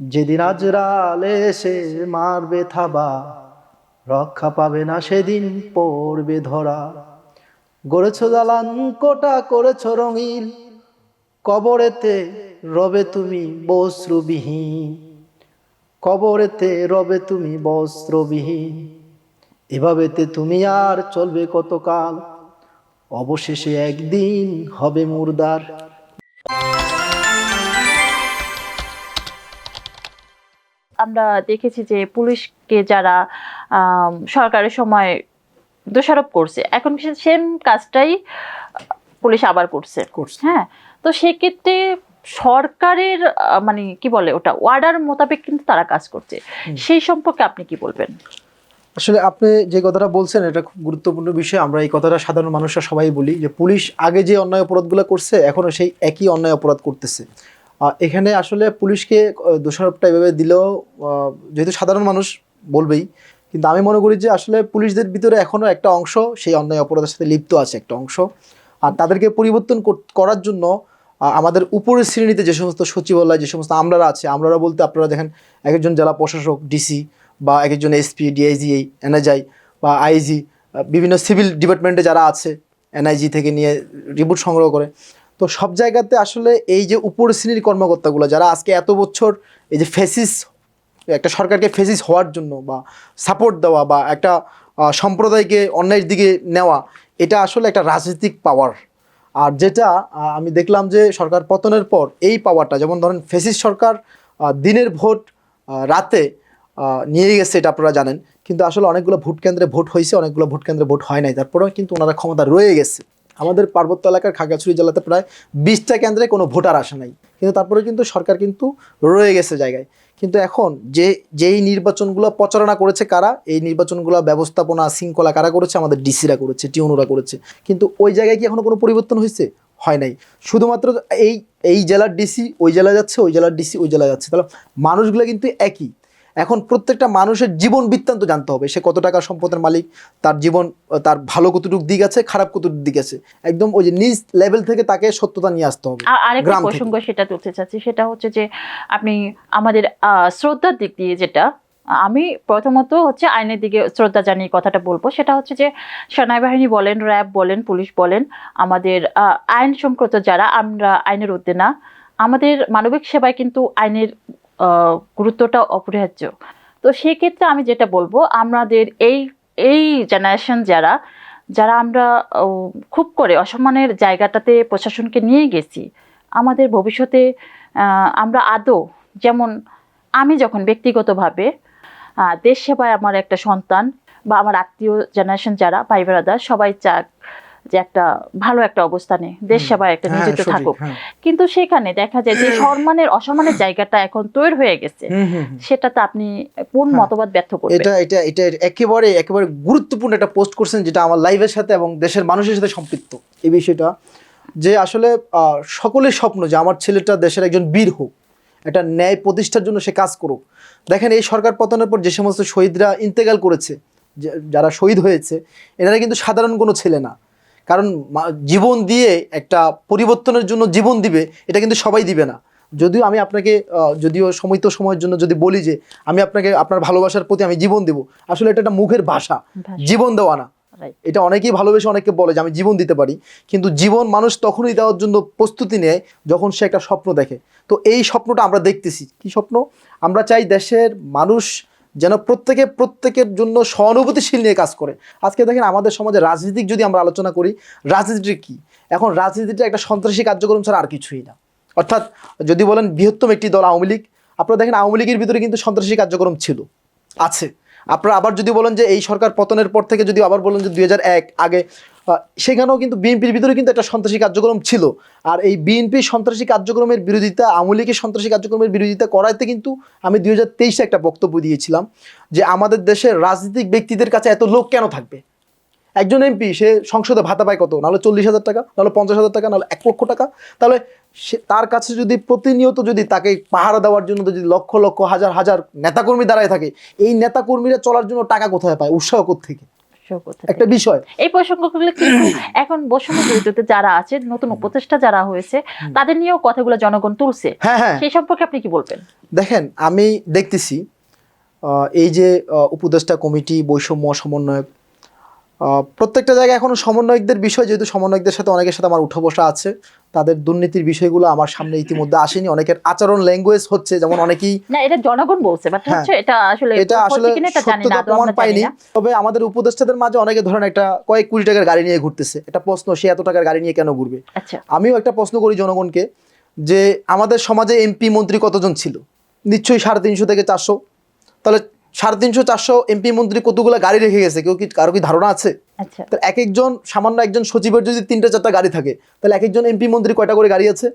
যেদিন আজরালে এসে মারবে থাবা, রক্ষা পাবে না সেদিন পড়বে ধরা। গড়েছ দালান, কোটা করেছ রঙিন, কবরেতে রবে তুমি বস্ত্রবিহীন। কবরেতে রবে তুমি বস্ত্রবিহীন। এভাবেতে তুমি আর চলবে কতকাল? অবশেষে একদিন হবে মুর্দার। আমরা দেখেছি যে পুলিশকে যারা সরকারের সময় দোষারোপ করছে এখন সেম কাজটাই পুলিশ আবার করছে। হ্যাঁ তো সেক্ষেত্রে সরকারের মানে কি বলে ওটা ওয়ার্ডার মোতাবেক কিন্তু তারা কাজ করছে। সেই সম্পর্কে আপনি কি বলবেন? আসলে আপনি যে কথাটা বলছেন এটা খুব গুরুত্বপূর্ণ বিষয়। আমরা এই কথাটা সাধারণ মানুষরা সবাই বলি যে পুলিশ আগে যে অন্যায় অপরাধগুলো করছে এখনও সেই একই অন্যায় অপরাধ করতেছে। এখানে আসলে পুলিশকে দোষারোপটা এভাবে দিলেও যেহেতু সাধারণ মানুষ বলবেই, কিন্তু আমি মনে করি যে আসলে পুলিশদের ভিতরে এখনও একটা অংশ সেই অন্যায় অপরাধের সাথে লিপ্ত আছে একটা অংশ। আর তাদেরকে পরিবর্তন করার জন্য আমাদের উপরের শ্রেণীতে যে সমস্ত সচিবালয়, যে সমস্ত আমলারা আছে, আমলারা বলতে আপনারা দেখেন এক একজন জেলা প্রশাসক, ডিসি বা এক একজন এসপি, ডিআইজি, এনআইজি বা আইজি বিভিন্ন সিভিল ডিপার্টমেন্টে যারা আছে, এনআইজি থেকে নিয়ে রিপোর্ট সংগ্রহ করে। তো সব জায়গাতে আসলে এই যে উপর শ্রেণির কর্মকর্তাগুলো, যারা আজকে এত বছর এই যে ফেসিস, একটা সরকারকে ফেসিস হওয়ার জন্য বা সাপোর্ট দেওয়া বা একটা সম্প্রদায়কে অন্যায়ের দিকে নেওয়া, এটা আসলে একটা রাজনৈতিক পাওয়ার আর যেটা আমি দেখলাম যে সরকার পতনের পর এই পাওয়ারটা যেমন ধরেন ফেসিস সরকার দিনের ভোট রাতে নিয়ে গেছে, এটা আপনারা জানেন। কিন্তু আসলে অনেকগুলো ভোট কেন্দ্রে ভোট হয়েছে, অনেকগুলো ভোট কেন্দ্রে ভোট হয় নাই। তারপরেও কিন্তু ওনারা ক্ষমতা রয়ে গেছে। আমাদের পার্বত্য এলাকার খাগড়াছড়ি জেলাতে প্রায় বিশটা কেন্দ্রে কোনো ভোটার আসে নাই। কিন্তু তারপরে কিন্তু সরকার কিন্তু রয়ে গেছে জায়গায়। কিন্তু এখন যে, যেই নির্বাচনগুলো প্রচারণা করেছে কারা, এই নির্বাচনগুলো ব্যবস্থাপনা শৃঙ্খলা কারা করেছে, আমাদের ডিসিরা করেছে, টিউনুরা করেছে। কিন্তু ওই জায়গায় কি এখনও কোনো পরিবর্তন হয়েছে? হয় নাই। শুধুমাত্র এই এই জেলার ডিসি ওই জেলা যাচ্ছে, ওই জেলার ডিসি ওই জেলা যাচ্ছে। তাহলে মানুষগুলো কিন্তু একই। এখন প্রত্যেকটা মানুষের জীবন বৃত্তান্ত জানতে হবে সে কত টাকা সম্পদের মালিক তার জীবন তার ভালো কতটুকু দিক আছে খারাপ কতটুকু দিক আছে। একদম ওই যে নিজ লেভেল থেকে তাকে সত্যতা নিয়ে আসতে হবে আরেকটা প্রসঙ্গ সেটা তুলতে চাচ্ছি সেটা হচ্ছে যে আপনি আমাদের শ্রদ্ধার দিক দিয়ে যেটা আমি প্রথমত হচ্ছে আইনের দিকে শ্রদ্ধা জানিয়ে কথাটা বলব সেটা হচ্ছে যে সেনাবাহিনী বলেন র্যাব বলেন পুলিশ বলেন আমাদের আহ, আইন সংক্রান্ত যারা আমরা আইনের ঊর্ধ্বে না আমাদের মানবিক সেবায় কিন্তু আইনের গুরুত্বটা অপরিহার্য। তো সেক্ষেত্রে আমি যেটা বলব, আমাদের এই এই জেনারেশন যারা যারা আমরা খুব করে অসম্মানের জায়গাটাতে প্রশাসনকে নিয়ে গেছি, আমাদের ভবিষ্যতে আমরা আদৌ যেমন আমি যখন ব্যক্তিগতভাবে দেশ সেবায় আমার একটা সন্তান বা আমার আত্মীয় জেনারেশন যারা ভাই ব্রাদার সবাই চাক যে একটা ভালো একটা অবস্থানে দেশ সেবায় একটা হ্যাঁ, নিয়োজিত থাকুক। হ্যাঁ। কিন্তু সেখানে দেখা যায় যে সম্মানের অসম্মানের জায়গাটা এখন তৈরি হয়ে গেছে। সেটাতে আপনি পূর্ণ হ্যাঁ। মতবাদ ব্যর্থ করবেন? এটা এটা এটা একেবারে একেবারে গুরুত্বপূর্ণ একটা পোস্ট করছেন যেটা আমার লাইভের সাথে এবং দেশের মানুষের সাথে সম্পৃক্ত। এই বিষয়টা যে আসলে আহ, সকলের স্বপ্ন যে আমার ছেলেটা দেশের একজন বীর হোক একটা ন্যায় প্রতিষ্ঠার জন্য সে কাজ করুক। দেখেন এই সরকার পতনের পর যে সমস্ত শহীদরা ইন্তেকাল করেছে যারা শহীদ হয়েছে এনারা কিন্তু সাধারণ কোনো ছেলে না। কারণ জীবন দিয়ে একটা পরিবর্তনের জন্য জীবন দিবে এটা কিন্তু সবাই দিবে না। যদিও আমি আপনাকে যদিও সময় তো সময়ের জন্য যদি বলি যে আমি আপনাকে আপনার ভালোবাসার প্রতি আমি জীবন দেব আসলে এটা একটা মুখের ভাষা ভাষা। জীবন দেওয়া না। এটা অনেকেই ভালোবেসে অনেকে বলে যে আমি জীবন দিতে পারি কিন্তু জীবন মানুষ তখনই দেওয়ার জন্য প্রস্তুতি নেয় যখন সে একটা স্বপ্ন দেখে। তো এই স্বপ্নটা আমরা দেখতেছি। কি স্বপ্ন? আমরা চাই দেশের মানুষ যেন প্রত্যেকে প্রত্যেকের জন্য সহানুভূতিশীল নিয়ে কাজ করে। আজকে দেখেন আমাদের সমাজে রাজনীতিক যদি আমরা আলোচনা করি রাজনীতি কি? এখন রাজনীতিটা একটা সন্ত্রাসী কার্যক্রম ছাড়া আর কিছুই না। অর্থাৎ যদি বলেন বৃহত্তম একটি দল আওয়ামী লীগ, আপনারা দেখেন আওয়ামী লীগের ভিতরে কিন্তু সন্ত্রাসী কার্যক্রম ছিল, আছে। আপনারা আবার যদি বলেন যে এই সরকার পতনের পর থেকে যদি আবার বলেন যে দুই হাজার এক আগে সেখানেও কিন্তু বিএনপির ভিতরে কিন্তু একটা সন্ত্রাসী কার্যক্রম ছিল। আর এই বিএনপি সন্ত্রাসী কার্যক্রমের বিরোধিতা, আওয়ামী লীগের সন্ত্রাসী কার্যক্রমের বিরোধিতা করাইতে কিন্তু আমি দুই হাজার তেইশে একটা বক্তব্য দিয়েছিলাম যে আমাদের দেশের রাজনৈতিক ব্যক্তিদের কাছে এত লোক কেন থাকবে? একজন এমপি, সে সংসদে ভাতা পায় কত? নাহলে চল্লিশ হাজার টাকা, নাহলে পঞ্চাশ হাজার টাকা, নাহলে এক লক্ষ টাকা। তাহলে সে, তার কাছে যদি প্রতিনিয়ত যদি তাকে পাহারা দেওয়ার জন্য যদি লক্ষ লক্ষ হাজার হাজার নেতাকর্মী দাঁড়ায় থাকে, এই নেতাকর্মীরা চলার জন্য টাকা কোথায় পায়? উৎসাহ থেকে করতে একটা বিষয়। এই প্রসঙ্গগুলো কিন্তু এখন বৈষম্য বিরোধীতে যারা আছে নতুন উপদেষ্টা যারা হয়েছে তাদের নিয়েও কথাগুলো জনগণ তুলছে। হ্যাঁ হ্যাঁ। সেই সম্পর্কে আপনি কি বলবেন? দেখেন আমি দেখতেছি আহ, এই যে উপদেষ্টা কমিটি বৈষম্য সমন্বয়ক আহ, প্রত্যেকটা জায়গায় এখনও সমন্বয়কদের বিষয় যেহেতু সমন্বয়কদের সাথে অনেকের সাথে আমার উঠা বসা আছে তাদের দুর্নীতির বিষয়গুলো আমার সামনে ইতিমধ্যে আসেনি। অনেকের আচরণ ল্যাঙ্গুয়েজ হচ্ছে যেমন অনেকেই না এটা জনগণ বলছে বাট হ্যাঁ। হচ্ছে এটা আসলে এটা আসলে সত্যতা প্রমাণ পাইনি। তবে আমাদের উপদেষ্টাদের মাঝে অনেকে ধরেন একটা কয়েক কোটি টাকার গাড়ি নিয়ে ঘুরতেছে। এটা প্রশ্ন সে এত টাকার গাড়ি নিয়ে কেন ঘুরবে? আচ্ছা। আমিও একটা প্রশ্ন করি জনগণকে যে আমাদের সমাজে এমপি মন্ত্রী কতজন ছিল? নিশ্চয়ই সাড়ে তিনশো থেকে চারশো। তাহলে সাড়ে তিনশো চারশো এমপি মন্ত্রী কতগুলো গাড়ি রেখে গেছে? কেউ কি কারও কি ধারণা আছে? আচ্ছা। তাহলে এক একজন সামান্য একজন সচিবের যদি তিনটা চারটা গাড়ি থাকে তাহলে এক একজন এমপি মন্ত্রী কয়টা করে গাড়ি আছে?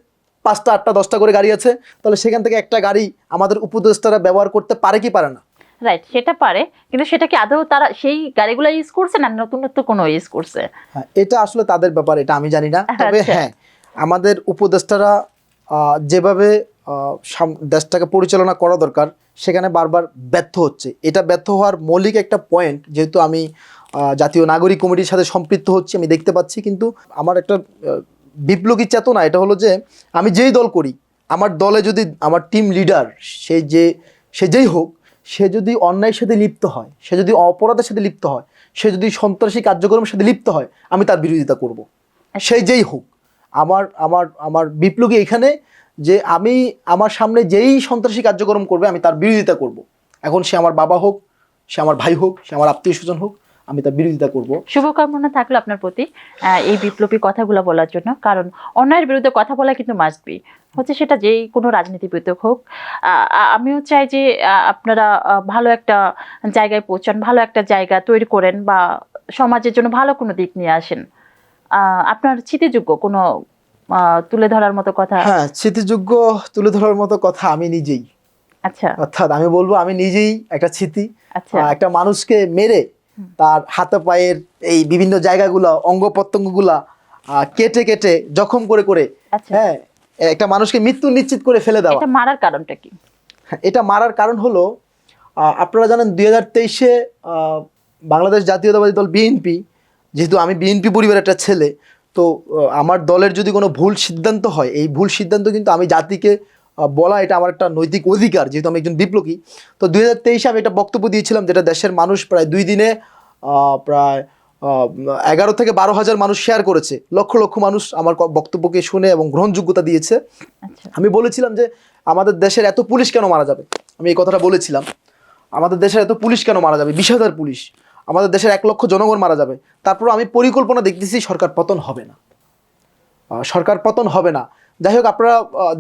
পাঁচটা আটটা দশটা করে গাড়ি আছে। তাহলে সেখান থেকে একটা গাড়ি আমাদের উপদেষ্টারা ব্যবহার করতে পারে কি পারে না? রাইট সেটা পারে কিন্তু সেটা কি আদৌ তারা সেই গাড়িগুলো ইউজ করছে না নতুন কোনো ইউজ করছে? হ্যাঁ এটা আসলে তাদের ব্যাপার এটা আমি জানি না। তবে আচ্ছা। হ্যাঁ আমাদের উপদেষ্টারা আহ, যেভাবে দেশটাকে পরিচালনা করা দরকার সেখানে বারবার ব্যর্থ হচ্ছে। এটা ব্যর্থ হওয়ার মৌলিক একটা পয়েন্ট যেহেতু আমি জাতীয় নাগরিক কমিটির সাথে সম্পৃক্ত হচ্ছি আমি দেখতে পাচ্ছি কিন্তু আমার একটা বিপ্লবী চেতনা এটা হলো যে আমি যেই দল করি আমার দলে যদি আমার টিম লিডার সে যে সে যেই হোক সে যদি অন্যায়ের সাথে লিপ্ত হয় সে যদি অপরাধের সাথে লিপ্ত হয় সে যদি সন্ত্রাসী কার্যক্রমের সাথে লিপ্ত হয় আমি তার বিরোধিতা করব। সেই যেই হোক আমার আমার আমার বিপ্লবী এখানে যে আমি আমার সামনে যেই সন্ত্রাসী কার্যক্রম করবে, আমি তার বিরোধিতা করব। এখন সে আমার বাবা হোক, সে আমার ভাই হোক, সে আমার আত্মীয় স্বজন হোক, আমি তার বিরোধিতা করব। শুভকামনা থাকল আপনার প্রতি এই বিপ্লবী কথাগুলো বলার জন্য। কারণ অন্যায়ের বিরুদ্ধে কথা বলা কিন্তু মাস্ট বি হচ্ছে সেটা যেই কোনো রাজনীতিবিদ হোক আমিও চাই যে আপনারা ভালো একটা জায়গায় পৌঁছান, ভালো একটা জায়গা তৈরি করেন বা সমাজের জন্য ভালো কোনো দিক নিয়ে আসেন। আপনার স্মৃতিযোগ্য কোনো তুলে ধরার মতো কথা? হ্যাঁ স্মৃতিযোগ্য তুলে ধরার মতো কথা আমি নিজেই। আচ্ছা। অর্থাৎ আমি বলব আমি নিজেই একটা স্মৃতি। আচ্ছা। একটা মানুষকে মেরে তার হাতে পায়ের এই বিভিন্ন জায়গাগুলো অঙ্গ প্রত্যঙ্গগুলা কেটে কেটে জখম করে করে আচ্ছা। হ্যাঁ একটা মানুষকে মৃত্যু নিশ্চিত করে ফেলে দেওয়া। এটা মারার কারণটা কি? হ্যাঁ, এটা মারার কারণ হলো আপনারা জানেন দুই হাজার তেইশে বাংলাদেশ জাতীয়তাবাদী দল বিএনপি যেহেতু আমি বিএনপি পরিবারের একটা ছেলে তো আমার দলের যদি কোনো ভুল সিদ্ধান্ত হয় এই ভুল সিদ্ধান্ত কিন্তু আমি জাতিকে বলা এটা আমার একটা নৈতিক অধিকার যেহেতু আমি একজন বিপ্লবী। তো দুই হাজার তেইশে আমি একটা বক্তব্য দিয়েছিলাম যেটা দেশের মানুষ প্রায় দুই দিনে প্রায় এগারো থেকে বারো হাজার মানুষ শেয়ার করেছে। লক্ষ লক্ষ মানুষ আমার বক্তব্যকে শুনে এবং গ্রহণযোগ্যতা দিয়েছে। আচ্ছা। আমি বলেছিলাম যে আমাদের দেশের এত পুলিশ কেন মারা যাবে? আমি এই কথাটা বলেছিলাম। আমাদের দেশের এত পুলিশ কেন মারা যাবে? বিশ হাজার পুলিশ। আমাদের দেশের এক লক্ষ জনগণ মারা যাবে। তারপর আমি পরিকল্পনা দেখতেছি সরকার পতন হবে না। সরকার পতন হবে না। যাই হোক আপনারা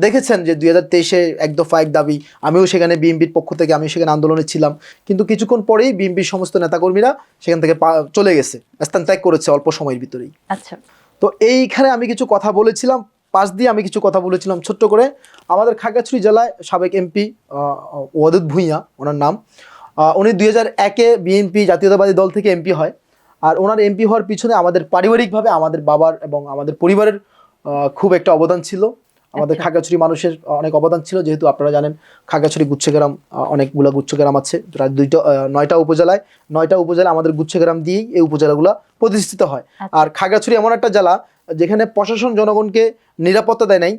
দেখেছেন যে দুই হাজার তেইশে এক দফা এক দাবি আমিও সেখানে বিএনপির পক্ষ থেকে আমিও সেখানে আন্দোলনে ছিলাম। কিন্তু কিছুক্ষণ পরেই বিএনপির সমস্ত নেতাকর্মীরা সেখান থেকে চলে গেছে স্থান ত্যাগ করেছে অল্প সময়ের ভিতরেই। আচ্ছা। তো এইখানে আমি কিছু কথা বলেছিলাম পাশ দিয়ে আমি কিছু কথা বলেছিলাম ছোট্ট করে। আমাদের খাগড়াছড়ি জেলায় সাবেক এমপি ওয়াদুদ ভূঁইয়া ওনার নাম। উনি দুই হাজার একে বিএনপি জাতীয়তাবাদী দল থেকে এমপি হয়। আর ওনার এমপি হওয়ার পিছনে আমাদের পারিবারিকভাবে আমাদের বাবার এবং আমাদের পরিবারের খুব একটা অবদান ছিল। আমাদের আচ্ছা। খাগড়াছড়ি মানুষের অনেক অবদান ছিল। যেহেতু আপনারা জানেন খাগড়াছড়ি গুচ্ছগ্রাম অনেকগুলো গুচ্ছগ্রাম আছে। প্রায় দুইটা নয়টা উপজেলায় নয়টা উপজেলা আমাদের গুচ্ছগ্রাম দিয়েই এই উপজেলাগুলো প্রতিষ্ঠিত হয়। আচ্ছা। আর খাগড়াছড়ি এমন একটা জেলা যেখানে প্রশাসন জনগণকে নিরাপত্তা দেয় নাই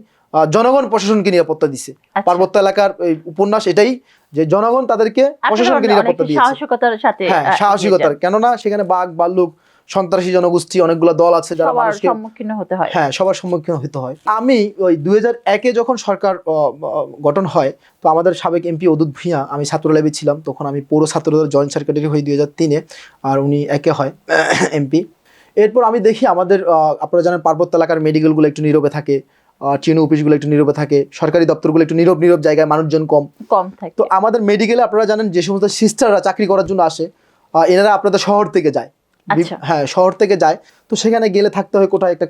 জনগণ প্রশাসনকে নিরাপত্তা দিছে। আচ্ছা। পার্বত্য এলাকার উপন্যাস এটাই যে জনগণ তাদেরকে প্রশাসনকে নিরাপত্তা দিয়েছে। সাহসিকতার সাথে হ্যাঁ সাহসিকতার। কেননা সেখানে বাঘ ভাল্লুক সন্ত্রাসী জনগোষ্ঠী অনেকগুলো দল আছে যারা মানুষকে সম্মুখীন হতে হয়। হ্যাঁ সবার সম্মুখীন হতে হয়। আমি ওই দুই হাজার একে যখন সরকার গঠন হয় তো আমাদের সাবেক এমপি অদুত ভূঁইয়া আমি ছাত্রলাইভে ছিলাম তখন আমি পৌর ছাত্রদল জয়েন্ট সেক্রেটারি হই দুই হাজার তিনে আর উনি একে হয় এমপি। এরপর আমি দেখি আমাদের আপনারা জানেন পার্বত্য এলাকার মেডিকেলগুলো একটু নীরবে থাকে ট্রেন অফিসগুলো একটু নীরবে থাকে সরকারি দপ্তরগুলো একটু নীরব নীরব জায়গায় মানুষজন কম। কম থাকে। তো আমাদের মেডিকেলে আপনারা জানেন যে সমস্ত সিস্টাররা চাকরি করার জন্য আসে এনারা আপনাদের শহর থেকে যায়। আচ্ছা। হ্যাঁ শহর থেকে যায়। তো সেখানে গেলে থাকতে হয় কোথায়? একটা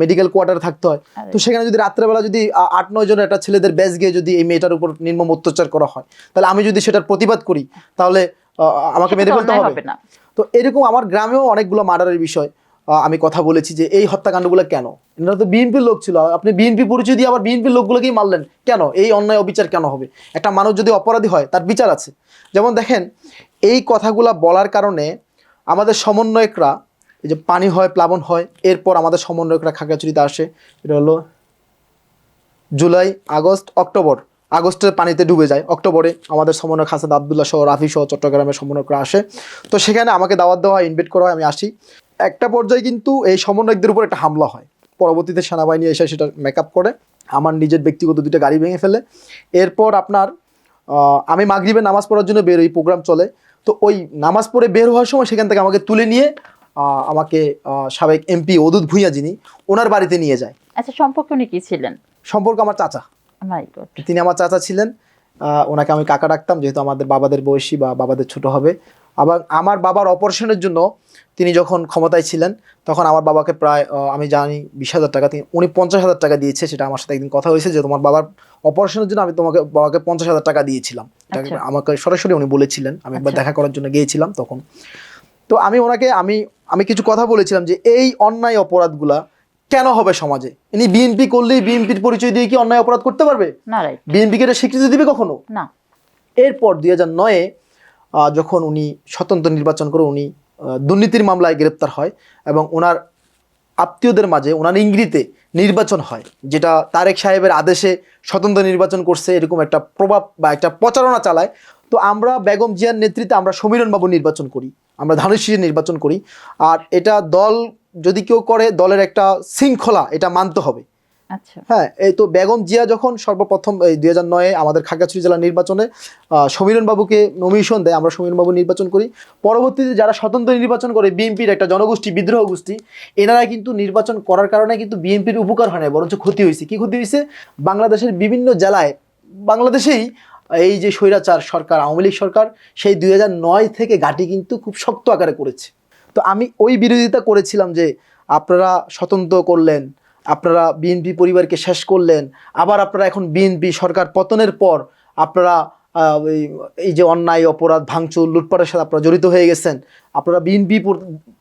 মেডিকেল কোয়ার্টার থাকতে হয়। তো সেখানে যদি রাত্রেবেলা যদি আট নয় জনের একটা ছেলেদের ব্যাচ গিয়ে যদি এই মেয়েটার উপর নির্মম অত্যাচার করা হয় তাহলে আমি যদি সেটার প্রতিবাদ করি তাহলে আমাকে মেরে ফেলতে হবে। তো এরকম আমার গ্রামেও অনেকগুলো মার্ডারের বিষয়। আমি কথা বলেছি যে এই হত্যাকাণ্ডগুলো কেন? এনারা তো বিএনপির লোক ছিল। আপনি বিএনপি পরিচয় দিয়ে আবার বিএনপির লোকগুলোকেই মারলেন। কেন? এই অন্যায় অবিচার কেন হবে? একটা মানুষ যদি অপরাধী হয়, তার বিচার আছে। যেমন দেখেন, এই কথাগুলা বলার কারণে আমাদের সমন্বয়করা, এই যে পানি হয়, প্লাবন হয়, এরপর আমাদের সমন্বয়করা খাগড়াছড়িতে আসে। এটা হলো জুলাই, আগস্ট, অক্টোবর। আগস্টের পানিতে ডুবে যায়। অক্টোবরে আমাদের সমন্বয়ক হাসান আবদুল্লাহ সহ রাফি সহ চট্টগ্রামের সমন্বয়করা আসে। তো সেখানে আমাকে দাওয়াত দেওয়া হয় ইনভাইট করা হয়, আমি আসি। একটা পর্যায়ে কিন্তু এই সমন্বয়কদের উপর একটা হামলা হয়। পরবর্তীতে সেনাবাহিনী এসে সেটা মেকআপ করে। আমার নিজের ব্যক্তিগত দুইটা গাড়ি ভেঙে ফেলে। এরপর আপনার আমি মাগরিবে নামাজ পড়ার জন্য বের ওই প্রোগ্রাম চলে। তো ওই নামাজ পড়ে বের হওয়ার সময় সেখান থেকে আমাকে তুলে নিয়ে আমাকে সাবেক এমপি অদূত ভূঁইয়া যিনি ওনার বাড়িতে নিয়ে যায়। আচ্ছা সম্পর্ক উনি কি ছিলেন? সম্পর্ক আমার চাচা। মাই তিনি আমার চাচা ছিলেন। ওনাকে আমি কাকা ডাকতাম যেহেতু আমাদের বাবাদের বয়সী বা বাবাদের ছোট হবে। আবার আমার বাবার অপারেশনের জন্য তিনি যখন ক্ষমতায় ছিলেন তখন আমার বাবাকে প্রায় আমি জানি বিশ হাজার টাকা তিনি উনি পঞ্চাশ হাজার টাকা দিয়েছে সেটা আমার সাথে একদিন কথা হয়েছে যে তোমার বাবার অপারেশনের জন্য আমি তোমাকে বাবাকে পঞ্চাশ হাজার টাকা দিয়েছিলাম। আচ্ছা। আমাকে সরাসরি উনি বলেছিলেন আমি একবার আচ্ছা। দেখা করার জন্য গিয়েছিলাম তখন। তো আমি ওনাকে আমি আমি কিছু কথা বলেছিলাম যে এই অন্যায় অপরাধগুলা কেন হবে সমাজে? ইনি বিএনপি করলেই বিএনপির পরিচয় দিয়ে কি অন্যায় অপরাধ করতে পারবে? বিএনপিকে এটা স্বীকৃতি দিবে কখনো? না। এরপর দুই হাজার নয়ে যখন উনি স্বতন্ত্র নির্বাচন করে উনি দুর্নীতির মামলায় গ্রেপ্তার হয় এবং ওনার আত্মীয়দের মাঝে, ওনার ইঙ্গিতে নির্বাচন হয়, যেটা তারেক সাহেবের আদেশে স্বতন্ত্র নির্বাচন করছে, এরকম একটা প্রভাব বা একটা প্রচারণা চালায়। তো আমরা বেগম জিয়ার নেতৃত্বে আমরা সমীরণ বাবু নির্বাচন করি, আমরা ধানের নির্বাচন করি। আর এটা দল যদি কেউ করে, দলের একটা শৃঙ্খলা, এটা মানতে হবে। হ্যাঁ এই তো বেগম জিয়া যখন সর্বপ্রথম এই দুই হাজার নয়ে আমাদের খাগড়াছড়ি জেলা নির্বাচনে আহ, সমীরণ বাবুকে দেয় আমরা সমীরণ বাবু নির্বাচন করি। পরবর্তীতে যারা স্বতন্ত্র নির্বাচন করে বিএনপির একটা জনগোষ্ঠী বিদ্রোহ গোষ্ঠী এনারা কিন্তু নির্বাচন করার কারণে কিন্তু বিএনপির উপকার হয় না বরঞ্চ ক্ষতি হয়েছে। কি ক্ষতি হয়েছে? বাংলাদেশের বিভিন্ন জেলায় বাংলাদেশেই এই যে স্বৈরাচার সরকার আওয়ামী লীগ সরকার সেই দুই নয় থেকে ঘাঁটি কিন্তু খুব শক্ত আকারে করেছে। তো আমি ওই বিরোধিতা করেছিলাম যে আপনারা স্বতন্ত্র করলেন আপনারা বিএনপি পরিবারকে শেষ করলেন আবার আপনারা এখন বিএনপি সরকার পতনের পর আপনারা এই- যে অন্যায় অপরাধ ভাঙচুর লুটপাটের সাথে আপনারা জড়িত হয়ে গেছেন আপনারা বিএনপি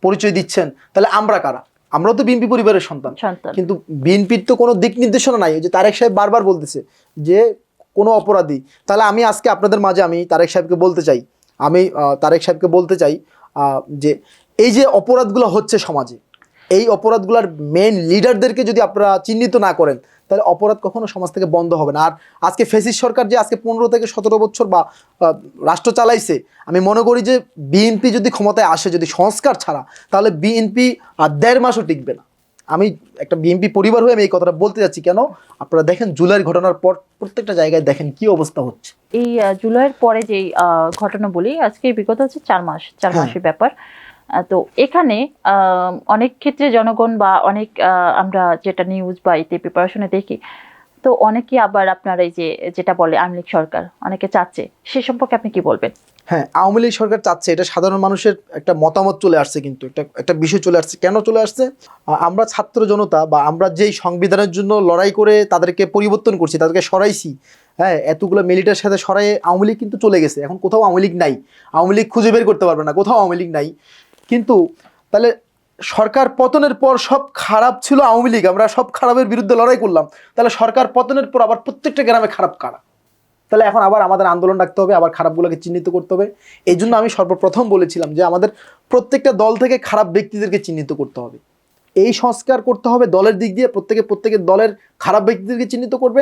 পরিচয় দিচ্ছেন তাহলে আমরা কারা? আমরাও তো বিএনপি পরিবারের সন্তান। কিন্তু বিএনপির তো কোনো দিক নির্দেশনা নাই। ওই যে তারেক সাহেব বারবার বলতেছে যে কোনো অপরাধী তাহলে আমি আজকে আপনাদের মাঝে আমি তারেক সাহেবকে বলতে চাই। আমি তারেক সাহেবকে বলতে চাই যে এই যে অপরাধগুলো হচ্ছে সমাজে এই অপরাধগুলোর মেন লিডারদেরকে যদি আপনারা চিহ্নিত না করেন তাহলে অপরাধ কখনো সমাজ থেকে বন্ধ হবে না। আর আজকে ফেসিস সরকার যে আজকে পনেরো থেকে সতেরো বছর বা রাষ্ট্র চালাইছে আমি মনে করি যে বিএনপি যদি ক্ষমতায় আসে যদি সংস্কার ছাড়া তাহলে বিএনপি আর দেড় মাসও টিকবে না। আমি একটা বিএনপি পরিবার হয়ে আমি এই কথাটা বলতে যাচ্ছি কেন? আপনারা দেখেন জুলাইয়ের ঘটনার পর প্রত্যেকটা জায়গায় দেখেন কি অবস্থা হচ্ছে। এই জুলাইয়ের পরে যে ঘটনা বলি আজকে বিগত হচ্ছে চার মাস চার হ্যাঁ। মাসের ব্যাপার। তো এখানে অনেক ক্ষেত্রে জনগণ বা অনেক আমরা যেটা নিউজ বা এতে প্রিপারেশনে দেখি, তো অনেকে আবার আপনার এই যে, যেটা বলে আওয়ামী লীগ সরকার, অনেকে চাচ্ছে, সে সম্পর্কে আপনি কি বলবেন? হ্যাঁ আওয়ামী লীগ সরকার চাচ্ছে, এটা সাধারণ মানুষের একটা মতামত চলে আসছে কিন্তু, একটা একটা বিষয় চলে আসছে, কেন চলে আসছে? আমরা ছাত্র জনতা বা আমরা যেই সংবিধানের জন্য লড়াই করে তাদেরকে পরিবর্তন করছি, তাদেরকে সরাইছি হ্যাঁ এতগুলো মিলিটার সাথে সরাই আওয়ামী লীগ কিন্তু চলে গেছে, এখন কোথাও আওয়ামী লীগ নাই, আওয়ামী লীগ খুঁজে বের করতে পারবে না, কোথাও আওয়ামী লীগ নাই। কিন্তু তাহলে সরকার পতনের পর সব খারাপ ছিল আওয়ামী লীগ, আমরা সব খারাপের বিরুদ্ধে লড়াই করলাম। তাহলে সরকার পতনের পর আবার প্রত্যেকটা গ্রামে খারাপ কারা? তাহলে এখন আবার আমাদের আন্দোলন রাখতে হবে, আবার খারাপগুলোকে চিহ্নিত করতে হবে। এই জন্য আমি সর্বপ্রথম বলেছিলাম যে আমাদের প্রত্যেকটা দল থেকে খারাপ ব্যক্তিদেরকে চিহ্নিত করতে হবে। এই সংস্কার করতে হবে দলের দিক দিয়ে, প্রত্যেকে প্রত্যেকের দলের খারাপ ব্যক্তিদেরকে চিহ্নিত করবে।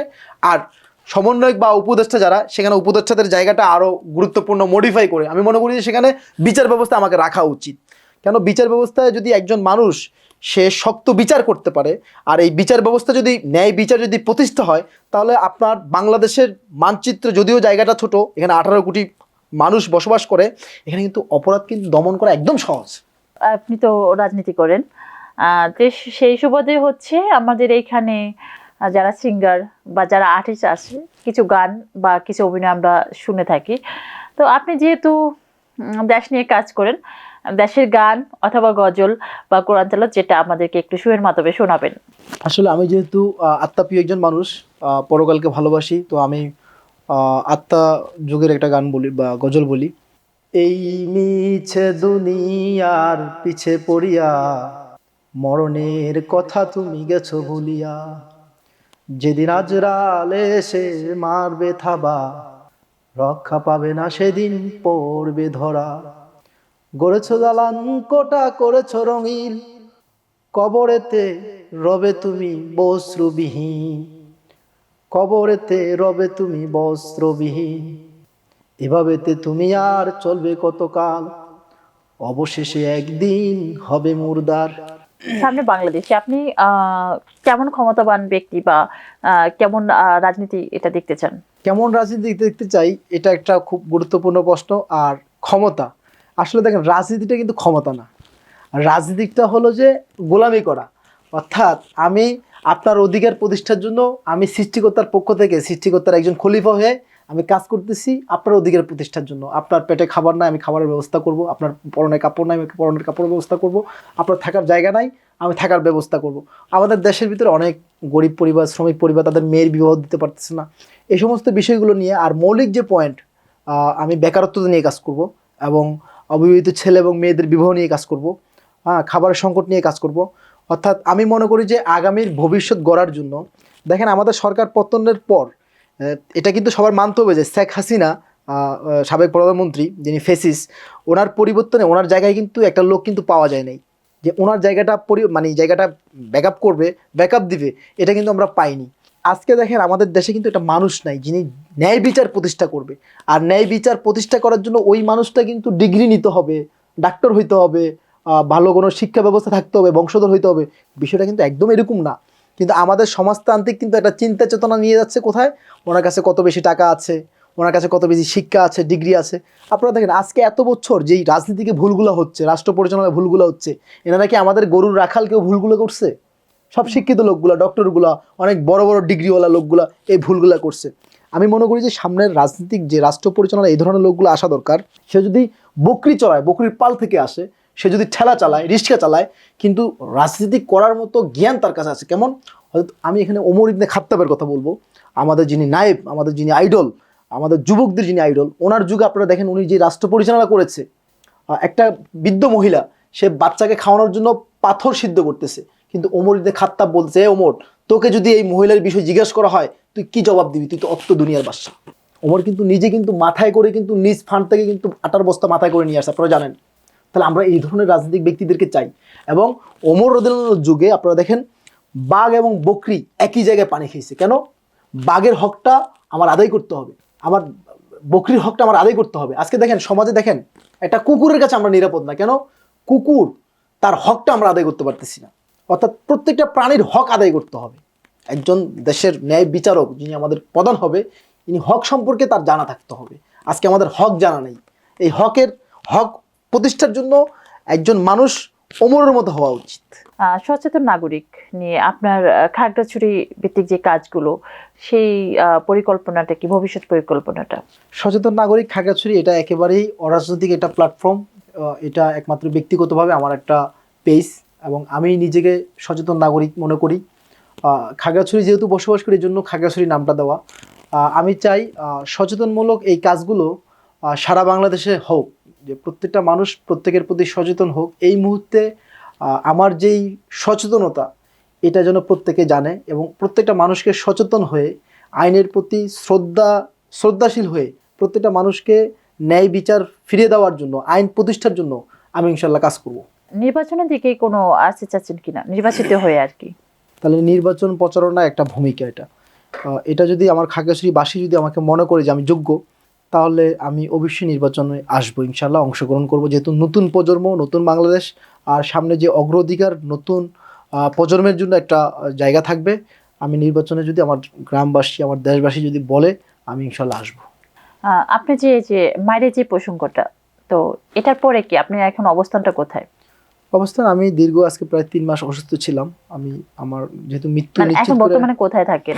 আর সমন্বয়ক বা উপদেষ্টা যারা, সেখানে উপদেষ্টাদের জায়গাটা আরও গুরুত্বপূর্ণ মডিফাই করে। আমি মনে করি যে সেখানে বিচার ব্যবস্থা আমাকে রাখা উচিত। কেন বিচার ব্যবস্থায় যদি একজন মানুষ, সে শক্ত বিচার করতে পারে, আর এই বিচার ব্যবস্থা যদি, ন্যায় বিচার যদি প্রতিষ্ঠা হয়, তাহলে আপনার বাংলাদেশের মানচিত্র যদিও জায়গাটা ছোট, এখানে আঠারো কোটি মানুষ বসবাস করে, এখানে কিন্তু অপরাধ কিন্তু দমন করা একদম সহজ। আপনি তো রাজনীতি করেন। সেই সুবাদে হচ্ছে আমাদের এইখানে যারা সিঙ্গার বা যারা আর্টিস্ট আছে, কিছু গান বা কিছু অভিনয় আমরা শুনে থাকি। তো আপনি যেহেতু দেশ নিয়ে কাজ করেন দেশের গান অথবা গজল বা কোরআন তেলাওয়াত যেটা আমাদেরকে একটু সুরের মাধ্যমে শোনাবেন। আসলে আমি যেহেতু আত্মাপ্রিয় একজন মানুষ পরকালকে ভালোবাসি, তো আমি আত্মা যুগের একটা গান বলি বা গজল বলি। এই মিছে দুনিয়ার পিছে পড়িয়া মরণের কথা তুমি গেছো ভুলিয়া। যেদিন আজরালে সে মারবে থাবা, রক্ষা পাবে না সেদিন পড়বে ধরা। গড়েছ দালান কোটা করেছ রঙিন। কবরেতে রবে তুমি বস্ত্রবিহীন। কবরেতে রবে তুমি বস্ত্রবিহীন। এভাবেতে তুমি আর চলবে কতকাল? অবশেষে একদিন হবে মুর্দার। সামনে বাংলাদেশে আপনি কেমন ক্ষমতাবান ব্যক্তি বা কেমন রাজনীতি এটা দেখতে চান? কেমন রাজনীতি দেখতে চাই এটা একটা খুব গুরুত্বপূর্ণ প্রশ্ন। আর ক্ষমতা আসলে দেখেন, রাজনীতিটা কিন্তু ক্ষমতা না। রাজনীতিটা হলো যে গোলামি করা। অর্থাৎ আমি আপনার অধিকার প্রতিষ্ঠার জন্য আমি সৃষ্টিকর্তার পক্ষ থেকে সৃষ্টিকর্তার একজন খলিফা হয়ে আমি কাজ করতেছি আপনার অধিকার প্রতিষ্ঠার জন্য। আপনার পেটে খাবার নাই, আমি খাবারের ব্যবস্থা করব। আপনার পরনে কাপড় নাই, আমি পরনের কাপড়ের ব্যবস্থা করব। আপনার থাকার জায়গা নাই, আমি থাকার ব্যবস্থা করব। আমাদের দেশের ভিতরে অনেক গরিব পরিবার, শ্রমিক পরিবার, তাদের মেয়ের বিবাহ দিতে পারতেছে না। এই সমস্ত বিষয়গুলো নিয়ে আর মৌলিক যে পয়েন্ট আমি বেকারত্ব নিয়ে কাজ করব এবং অবিবাহিত ছেলে এবং মেয়েদের বিবাহ নিয়ে কাজ করব হ্যাঁ খাবারের সংকট নিয়ে কাজ করব। অর্থাৎ আমি মনে করি যে আগামীর ভবিষ্যৎ গড়ার জন্য, দেখেন আমাদের সরকার পতনের পর এটা কিন্তু সবার মানতে হবে যে শেখ হাসিনা সাবেক প্রধানমন্ত্রী যিনি ফেসিস, ওনার পরিবর্তনে ওনার জায়গায় কিন্তু একটা লোক কিন্তু পাওয়া যায় নাই। যে ওনার জায়গাটা পরি মানে জায়গাটা ব্যাকআপ করবে ব্যাকআপ দিবে, এটা কিন্তু আমরা পাইনি। আজকে দেখেন আমাদের দেশে কিন্তু একটা মানুষ নাই, যিনি ন্যায় বিচার প্রতিষ্ঠা করবে। আর ন্যায় বিচার প্রতিষ্ঠা করার জন্য ওই মানুষটা কিন্তু ডিগ্রি নিতে হবে, ডাক্তার হইতে হবে ভালো কোনো শিক্ষা ব্যবস্থা থাকতে হবে, বংশধর হইতে হবে। বিষয়টা কিন্তু একদম এরকম না। কিন্তু আমাদের সমাজতান্ত্রিক কিন্তু একটা চিন্তা চেতনা নিয়ে যাচ্ছে কোথায়? ওনার কাছে কত বেশি টাকা আছে, ওনার কাছে কত বেশি শিক্ষা আছে, ডিগ্রি আছে। আপনারা দেখেন, আজকে এত বছর যেই রাজনীতিকে ভুলগুলো হচ্ছে, রাষ্ট্র পরিচালনায় ভুলগুলো হচ্ছে, এনারা কি আমাদের গরুর রাখাল কেউ ভুলগুলো করছে? সব শিক্ষিত লোকগুলা ডক্টরগুলা অনেক বড় বড় ডিগ্রিওয়ালা লোকগুলা এই ভুলগুলা করছে। আমি মনে করি যে সামনের রাজনীতিক যে রাষ্ট্র পরিচালনা এই ধরনের লোকগুলো আসা দরকার। সে যদি বকরি চড়ায়, বকরির পাল থেকে আসে, সে যদি ঠেলা চালায়, রিক্সা চালায়, কিন্তু রাজনীতি করার মতো জ্ঞান তার কাছে আছে। কেমন? হয়তো আমি এখানে ওমর ইবনে খাত্তাবের কথা বলব। আমাদের যিনি নায়েব, আমাদের যিনি আইডল আমাদের যুবকদের যিনি আইডল ওনার যুগে আপনারা দেখেন উনি যে রাষ্ট্র পরিচালনা করেছে। একটা বৃদ্ধ মহিলা, সে বাচ্চাকে খাওয়ানোর জন্য পাথর সিদ্ধ করতেছে। কিন্তু ওমর ইবনে খাত্তাব বলছে, "এ ওমর, তোকে যদি এই মহিলার বিষয় জিজ্ঞেস করা হয়, তুই কি জবাব দিবি? তুই তো অত্ত দুনিয়ার বাদশা। ওমর কিন্তু নিজে কিন্তু মাথায় করে কিন্তু নিজ ফান্ড থেকে কিন্তু আটার বস্তা মাথায় করে নিয়ে আসে, আপনারা জানেন। তাহলে আমরা এই ধরনের রাজনৈতিক ব্যক্তিদেরকে চাই। এবং ওমর রদিল্লার যুগে আপনারা দেখেন, বাঘ এবং বকরি একই জায়গায় পানি খেয়েছে। কেন? বাঘের হকটা আমার আদায় করতে হবে। আমার বকরির হকটা আমার আদায় করতে হবে। আজকে দেখেন, সমাজে দেখেন, একটা কুকুরের কাছে আমরা নিরাপদ না। কেন? কুকুর তার হকটা আমরা আদায় করতে পারতেছি না। অর্থাৎ প্রত্যেকটা প্রাণীর হক আদায় করতে হবে। একজন দেশের ন্যায় বিচারক যিনি আমাদের প্রধান হবে ইনি হক সম্পর্কে তার জানা থাকতে হবে। আজকে আমাদের হক জানা নেই। এই হকের হক প্রতিষ্ঠার জন্য একজন মানুষ অমরের মতো হওয়া উচিত। সচেতন নাগরিক নিয়ে আপনার খাগড়াছড়ি ভিত্তিক যে কাজগুলো সেই পরিকল্পনাটা কি ভবিষ্যৎ পরিকল্পনাটা? সচেতন নাগরিক খাগড়াছড়ি এটা একেবারেই অরাজনৈতিক এটা প্ল্যাটফর্ম এটা একমাত্র ব্যক্তিগতভাবে আমার একটা পেজ এবং আমি নিজেকে সচেতন নাগরিক মনে করি। খাগড়াছড়ি যেহেতু বসবাস করি জন্য খাগড়াছড়ি নামটা দেওয়া। আমি চাই সচেতনমূলক এই কাজগুলো সারা বাংলাদেশে হোক, যে প্রত্যেকটা মানুষ প্রত্যেকের প্রতি সচেতন হোক। এই মুহূর্তে আমার যেই সচেতনতা, এটা যেন প্রত্যেকে জানে এবং প্রত্যেকটা মানুষকে সচেতন হয়ে, আইনের প্রতি শ্রদ্ধা, শ্রদ্ধাশীল হয়ে প্রত্যেকটা মানুষকে ন্যায় বিচার ফিরিয়ে দেওয়ার জন্য, আইন প্রতিষ্ঠার জন্য আমি ইনশাল্লাহ কাজ করব। নির্বাচনের দিকে কোনো আসতে চাচ্ছেন কিনা? নির্বাচিত হয়ে আর কি। তাহলে নির্বাচন প্রচারণা একটা ভূমিকা এটা। এটা যদি আমার খাগড়াছড়িবাসী যদি আমাকে মনে করে যে আমি যোগ্য তাহলে আমি অবশ্যই নির্বাচনে আসব ইনশাল্লাহ অংশগ্রহণ করব। যেহেতু নতুন প্রজন্ম নতুন বাংলাদেশ আর সামনে যে অগ্রাধিকার নতুন প্রজন্মের জন্য একটা জায়গা থাকবে আমি নির্বাচনে যদি আমার গ্রামবাসী আমার দেশবাসী যদি বলে আমি ইনশাল্লাহ আসব। আপনি যে যে মায়ের যে প্রসঙ্গটা তো এটার পরে কি আপনি এখন অবস্থানটা কোথায়? অবস্থান আমি দীর্ঘ আজকে প্রায় তিন মাস অসুস্থ ছিলাম। আমি আমার যেহেতু মৃত্যু মানে এখন বর্তমানে কোথায় থাকেন?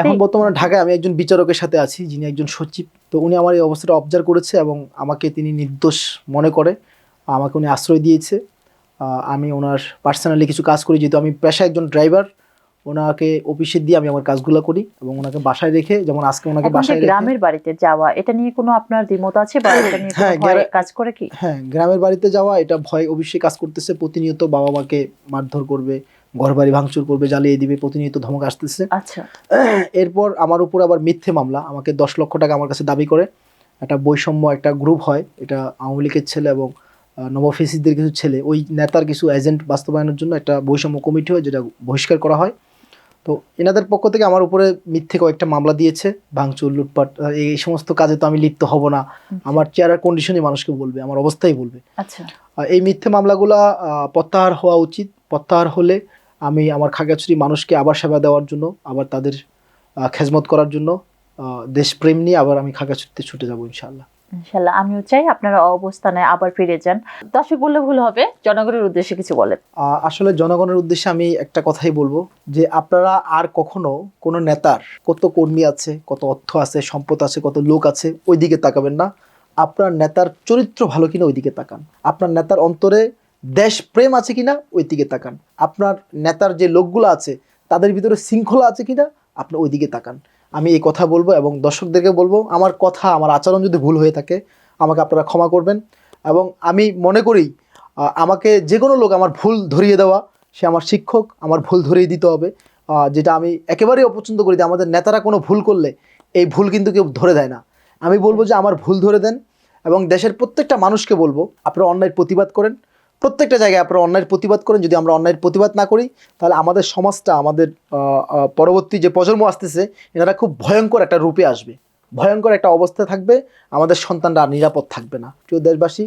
এখন বর্তমানে ঢাকায় আমি একজন বিচারকের সাথে আছি যিনি একজন সচিব। তো উনি আমার এই অবস্থাটা অবজার্ভ করেছে এবং আমাকে তিনি নির্দোষ মনে করে আমাকে উনি আশ্রয় দিয়েছে। আমি ওনার পার্সোনালি কিছু কাজ করি যেহেতু আমি পেশায় একজন ড্রাইভার ওনাকে অফিসে দিয়ে আমি আমার কাজগুলো করি এবং ওনাকে বাসায় রেখে যেমন আজকে ওনাকে বাসায় গ্রামের বাড়িতে যাওয়া এটা নিয়ে কোনো আপনার দ্বিমত আছে বা এটা নিয়ে হ্যাঁ, কাজ করে কি? হ্যাঁ গ্রামের বাড়িতে যাওয়া এটা ভয় অবশ্যই কাজ করতেছে প্রতিনিয়ত বাবা মাকে মারধর করবে ঘর বাড়ি ভাঙচুর করবে জ্বালিয়ে দিবে প্রতিনিয়ত ধমক আসতেছে। আচ্ছা। এরপর আমার উপর আবার মিথ্যে মামলা আমাকে দশ লক্ষ টাকা আমার কাছে দাবি করে। একটা বৈষম্য একটা গ্রুপ হয় এটা আওয়ামী লীগের ছেলে এবং নবফেসিসদের কিছু ছেলে। ওই নেতার কিছু এজেন্ট বাস্তবায়নের জন্য একটা বৈষম্য কমিটি হয় যেটা বহিষ্কার করা হয়। তো এনাদের পক্ষ থেকে আমার উপরে মিথ্যে কয়েকটা মামলা দিয়েছে ভাঙচুর লুটপাট এই সমস্ত কাজে তো আমি লিপ্ত হব না। আমার চেয়ারের কন্ডিশনই মানুষকে বলবে আমার অবস্থাই বলবে। আচ্ছা। এই মিথ্যে মামলাগুলা প্রত্যাহার হওয়া উচিত। প্রত্যাহার হলে আমি আমার খাগড়াছড়ি মানুষকে আবার সেবা দেওয়ার জন্য আবার তাদের খেজমত করার জন্য দেশপ্রেম নিয়ে আবার আমি খাগড়াছড়িতে ছুটে যাব ইনশাল্লাহ ইনশাল্লাহ আমিও চাই আপনারা অবস্থানে আবার ফিরে যান। দর্শক বললে ভুল হবে, জনগণের উদ্দেশ্যে কিছু বলেন। আসলে জনগণের উদ্দেশ্যে আমি একটা কথাই বলব, যে আপনারা আর কখনো কোনো নেতার কত কর্মী আছে, কত অর্থ আছে, সম্পদ আছে, কত লোক আছে ওই দিকে তাকাবেন না। আপনার নেতার চরিত্র ভালো কিনা ওই দিকে তাকান। আপনার নেতার অন্তরে দেশ প্রেম আছে কিনা ওই দিকে তাকান। আপনার নেতার যে লোকগুলো আছে, তাদের ভিতরে শৃঙ্খলা আছে কিনা, আপনি ওই দিকে তাকান। আমি এই কথা বলব এবং দর্শকদেরকে বলব, আমার কথা, আমার আচরণ যদি ভুল হয়ে থাকে, আমাকে আপনারা ক্ষমা করবেন এবং আমি মনে করি আমাকে যে কোনো লোক আমার ভুল ধরিয়ে দেওয়া, সে আমার শিক্ষক, আমার ভুল ধরিয়ে দিতে হবে যেটা আমি একেবারেই অপছন্দ করি যে আমাদের নেতারা কোনো ভুল করলে, এই ভুল কিন্তু কেউ ধরে দেয় না। আমি বলব যে আমার ভুল ধরে দেন এবং দেশের প্রত্যেকটা মানুষকে বলব, আপনারা অন্যায় প্রতিবাদ করেন প্রত্যেকটা জায়গায় আপনারা অন্যায়ের প্রতিবাদ করেন, যদি আমরা অন্যায়ের প্রতিবাদ না করি, তাহলে আমাদের সমাজটা, আমাদের পরবর্তী যে প্রজন্ম আসতেছে, এনারা খুব ভয়ঙ্কর একটা রূপে আসবে। ভয়ঙ্কর একটা অবস্থায় থাকবে, আমাদের সন্তানরা নিরাপদ থাকবে না। প্রিয় দেশবাসী,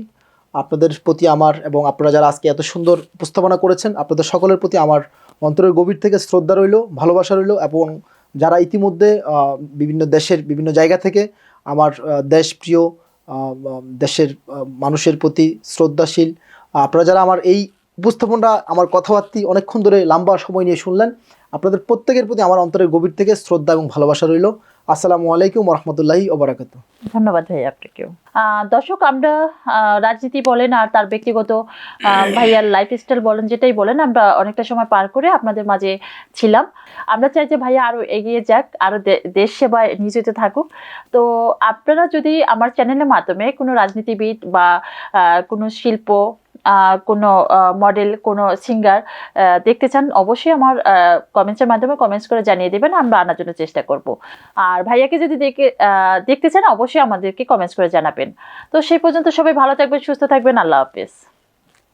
আপনাদের প্রতি আমার এবং আপনারা যারা আজকে এত সুন্দর উপস্থাপনা করেছেন, আপনাদের সকলের প্রতি আমার অন্তরের গভীর থেকে শ্রদ্ধা রইল, ভালোবাসা রইল এবং যারা ইতিমধ্যে বিভিন্ন দেশের, বিভিন্ন জায়গা থেকে আমার দেশপ্রিয় দেশের মানুষের প্রতি শ্রদ্ধাশীল আপনারা যারা আমার এই উপস্থাপনটা, আমার কথাবার্তি অনেকক্ষণ ধরে লম্বা সময় নিয়ে শুনলেন, আপনাদের প্রত্যেকের প্রতি আমার অন্তরের গভীর থেকে শ্রদ্ধা এবং ভালোবাসা রইল। আসসালামু আলাইকুম রহমতুল্লাহি ওবরাকাতু। ধন্যবাদ ভাই আপনাকেও। দর্শক, আমরা রাজনীতি বলেন আর তার ব্যক্তিগত ভাইয়ার লাইফস্টাইল বলেন, যেটাই বলেন, আমরা অনেকটা সময় পার করে আপনাদের মাঝে ছিলাম। আমরা চাই যে ভাইয়া আরও এগিয়ে যাক আরও দেশ সেবায় নিয়োজিত থাকুক। তো আপনারা যদি আমার চ্যানেলের মাধ্যমে কোনো রাজনীতিবিদ বা কোনো শিল্প কোনো মডেল কোনো সিঙ্গার দেখতে চান, অবশ্যই আমার কমেন্টসের মাধ্যমে কমেন্টস করে জানিয়ে দেবেন, আমরা আনার জন্য চেষ্টা করব। আর ভাইয়াকে যদি দেখে দেখতে চান, অবশ্যই আমাদেরকে কমেন্টস করে জানাবেন। তো সেই পর্যন্ত সবাই ভালো থাকবেন, সুস্থ থাকবেন, আল্লাহ হাফেজ।